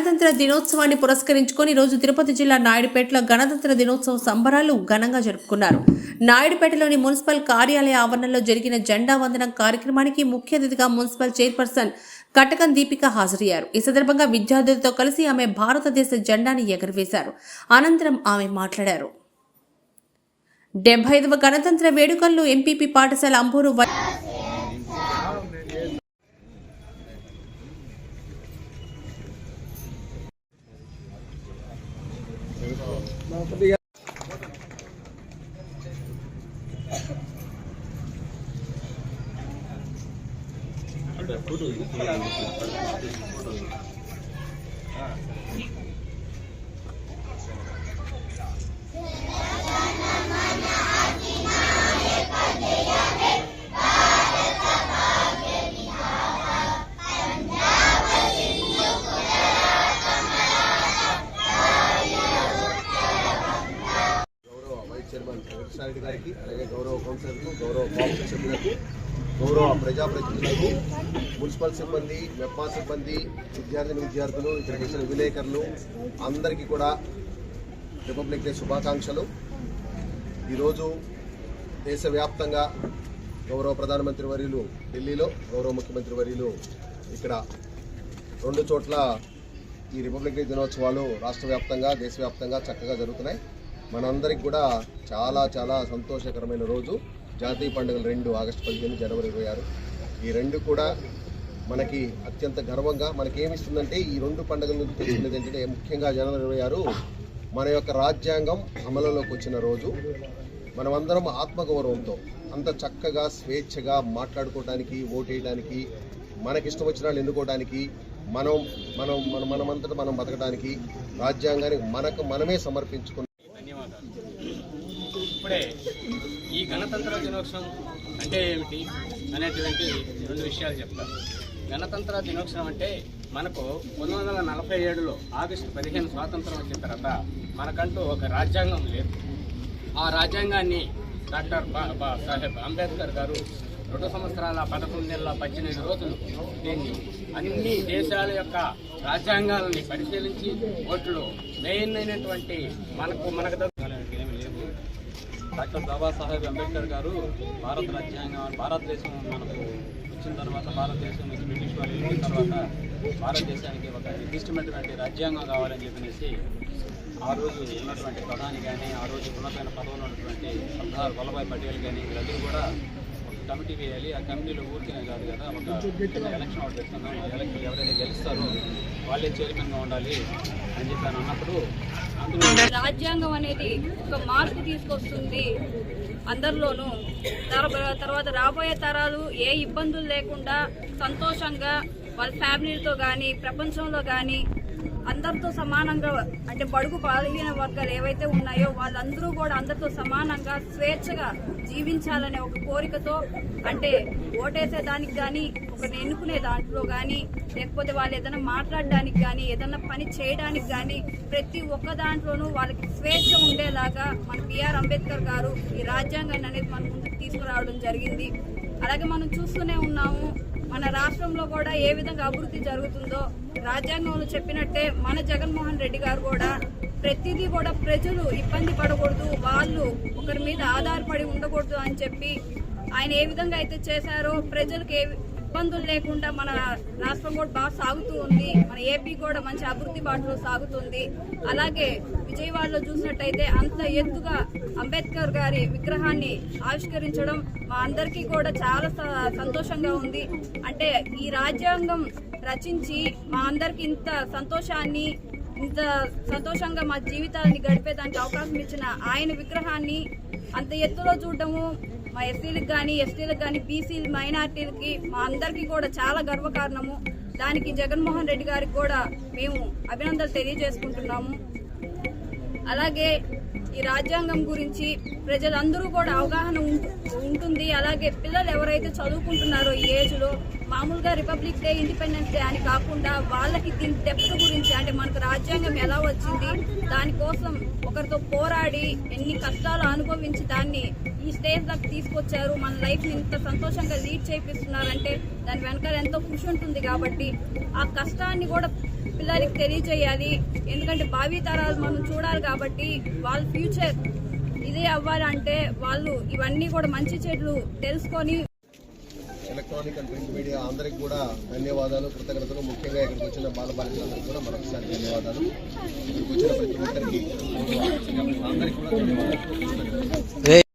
గణతంత్ర దినోత్సవాన్ని పురస్కరించుకొని రోజు తిరుపతి జిల్లా నాయుడుపేటలో గణతంత్ర దినోత్సవ సంబరాలు ఘనంగా జరుపుకున్నారు. నాయుడుపేటలోని మున్సిపల్ కార్యాలయ ఆవరణలో జరిగిన జెండా వందనం కార్యక్రమానికి ముఖ్య అతిథిగా మున్సిపల్ చైర్పర్సన్ కటకం దీపిక హాజరయ్యారు. ఈ సందర్భంగా విద్యార్థులతో కలిసి ఆమె భారతదేశ జెండాని ఎగరవేశారు. అనంతరం ఆమె మాట్లాడారు. డెబ్బై ఐదవ గణతంత్ర వేడుకల్లో ఎంపీపీ పాఠశాల Ambur Ada foto itu. Chairman Venkatareddy గారికి అలాగే గౌరవ కౌన్సిలర్కు గౌరవ కౌన్సిల్ సభ్యులకు గౌరవ ప్రజాప్రతినిధులకు మున్సిపల్ సిబ్బంది మెప్పా సిబ్బంది విద్యార్థిని విద్యార్థులు ఇక్కడికి వచ్చిన విలేకరులు అందరికీ కూడా రిపబ్లిక్ డే శుభాకాంక్షలు. ఈరోజు దేశవ్యాప్తంగా గౌరవ ప్రధానమంత్రి వర్యులు ఢిల్లీలో గౌరవ ముఖ్యమంత్రి వర్యులు ఇక్కడ రెండు చోట్ల ఈ రిపబ్లిక్ డే దినోత్సవాలు రాష్ట్ర వ్యాప్తంగా దేశవ్యాప్తంగా చక్కగా జరుగుతున్నాయి. మనందరికి కూడా చాలా చాలా సంతోషకరమైన రోజు. జాతీయ పండుగలు రెండు ఆగస్టు పదిహేను జనవరి ఇరవై ఆరు. ఈ రెండు కూడా మనకి అత్యంత గర్వంగా మనకేమిస్తుందంటే ఈ రెండు పండుగల నుంచి తెలిసినది ఏంటంటే ముఖ్యంగా జనవరి ఇరవై ఆరు మన యొక్క రాజ్యాంగం అమలులోకి వచ్చిన రోజు. మనమందరం ఆత్మగౌరవంతో అంత చక్కగా స్వేచ్ఛగా మాట్లాడుకోవడానికి ఓటేయడానికి మనకిష్టం వచ్చిన వాళ్ళు ఎన్నుకోవడానికి మనం మనం మన మనమంతటా మనం బతకడానికి రాజ్యాంగానికి మనకు మనమే సమర్పించుకున్న ఇప్పుడే ఈ గణతంత్ర దినోత్సవం అంటే ఏమిటి అనేటువంటి రెండు విషయాలు చెప్తాను గణతంత్ర దినోత్సవం అంటే మనకు పంతొమ్మిది వందల నలభై ఏడులో ఆగస్టు పదిహేను స్వాతంత్రం వచ్చిన తర్వాత మనకంటూ ఒక రాజ్యాంగం లేదు. ఆ రాజ్యాంగాన్ని డాక్టర్ బా- బా సాహెబ్ అంబేద్కర్ గారు రెండు సంవత్సరాల పదకొండు నెలల పద్దెనిమిది రోజులు దీన్ని అన్ని దేశాల యొక్క రాజ్యాంగాలని పరిశీలించి ఓట్లు మెయిన్ అయినటువంటి మనకు మనకు డాక్టర్ బాబాసాహెబ్ అంబేద్కర్ గారు భారత రాజ్యాంగం భారతదేశం మనకు వచ్చిన తర్వాత భారతదేశం నుంచి బ్రిటిష్ వాళ్ళు వెళ్ళిన తర్వాత భారతదేశానికి ఒక నిర్దిష్టమైనటువంటి రాజ్యాంగం కావాలని చెప్పనేసి ఆ రోజు ఉన్నటువంటి ప్రధాని కానీ ఆ రోజు ఉన్నతమైన పదవులు ఉన్నటువంటి సర్దార్ వల్లభాయ్ పటేల్ కానీ వీళ్ళందరూ కూడా ఒక కమిటీ వేయాలి. ఆ కమిటీలో ఊరికనే కాదు కదా ఒక ఎలక్షన్ ఒకటి పెట్టుకుందాం. ఎలక్షన్ ఎవరైతే గెలుస్తారో వాళ్ళే చైర్మన్గా ఉండాలి అని చెప్పి అన్నప్పుడు రాజ్యాంగం అనేది ఒక మార్పు తీసుకొస్తుంది అందరిలోనూ. తర్వాత రాబోయే తరాలు ఏ ఇబ్బందులు లేకుండా సంతోషంగా వాళ్ళ ఫ్యామిలీతో కానీ ప్రపంచంలో కానీ అందరితో సమానంగా అంటే బడుగు బలహీన వర్గాలు ఏవైతే ఉన్నాయో వాళ్ళందరూ కూడా అందరితో సమానంగా స్వేచ్ఛగా జీవించాలనే ఒక కోరికతో అంటే ఓటేసే దానికి కానీ ఒకరిని ఎన్నుకునే దాంట్లో కానీ లేకపోతే వాళ్ళు ఏదైనా మాట్లాడడానికి కానీ ఏదైనా పని చేయడానికి కానీ ప్రతి ఒక్క దాంట్లోనూ వాళ్ళకి స్వేచ్ఛ ఉండేలాగా మన బిఆర్ అంబేద్కర్ గారు ఈ రాజ్యాంగాన్ని అనేది మన ముందుకు తీసుకురావడం జరిగింది. అలాగే మనం చూస్తూనే ఉన్నాము మన రాష్ట్రంలో కూడా ఏ విధంగా అభివృద్ధి జరుగుతుందో. రాజ్యాంగంలో చెప్పినట్టే మన జగన్మోహన్ రెడ్డి గారు కూడా ప్రతిదీ కూడా ప్రజలు ఇబ్బంది పడకూడదు వాళ్ళు ఒకరి మీద ఆధారపడి ఉండకూడదు అని చెప్పి ఆయన ఏ విధంగా అయితే చేశారో ప్రజలకు ఏ ఇబ్బందులు లేకుండా మన రాష్ట్రం కూడా బాగా సాగుతూ ఉంది. మన ఏపీ కూడా మంచి అభివృద్ధి బాటలో సాగుతుంది. అలాగే విజయవాడలో చూసినట్టయితే అంత ఎత్తుగా అంబేద్కర్ గారి విగ్రహాన్ని ఆవిష్కరించడం మా అందరికీ కూడా చాలా స- సంతోషంగా ఉంది. అంటే ఈ రాజ్యాంగం రచించి మా అందరికి ఇంత సంతోషాన్ని ఇంత సంతోషంగా మా జీవితాన్ని గడిపేదానికి అవకాశం ఇచ్చిన ఆయన విగ్రహాన్ని అంత ఎత్తులో చూడడము మా ఎస్సీలకు కానీ ఎస్టీలకు కానీ బీసీ మైనార్టీలకి మా అందరికీ కూడా చాలా గర్వకారణము. దానికి జగన్మోహన్ రెడ్డి గారికి కూడా మేము అభినందనలు తెలియజేసుకుంటున్నాము. అలాగే ఈ రాజ్యాంగం గురించి ప్రజలందరూ కూడా అవగాహన ఉంటుంది. అలాగే పిల్లలు ఎవరైతే చదువుకుంటున్నారో ఈ ఏజ్లో మామూలుగా రిపబ్లిక్ డే ఇండిపెండెన్స్ డే అని కాకుండా వాళ్ళకి దీని డెప్త్ గురించి అంటే మనకు రాజ్యాంగం ఎలా వచ్చింది దానికోసం ఒకరితో పోరాడి ఎన్ని కష్టాలు అనుభవించి దాన్ని ఈ స్టేజ్ దాకా తీసుకొచ్చారు. మన లైఫ్ ఇంత సంతోషంగా లీడ్ చేపిస్తున్నారంటే దాని వెనకాల ఎంతో కృషి ఉంటుంది కాబట్టి ఆ కష్టాన్ని కూడా పిల్లలకి తెలియజేయాలి. ఎందుకంటే భావి తరాలు మనం చూడాలి కాబట్టి వాళ్ళ ఫ్యూచర్ ఇదే అవ్వాలంటే వాళ్ళు ఇవన్నీ కూడా మంచి చెట్లు తెలుసుకొని ఎలక్ట్రానిక్ అండ్ ప్రింట్ మీడియా అందరికి కూడా ధన్యవాదాలు కృతజ్ఞతలు. ముఖ్యంగా ఇక్కడికి వచ్చిన బాలబాలికలందరికీ కూడా మరొకసారి ధన్యవాదాలు. ఇక్కడికి వచ్చిన ప్రతి ఒక్కరికి అందరికీ కూడా ధన్యవాదాలు.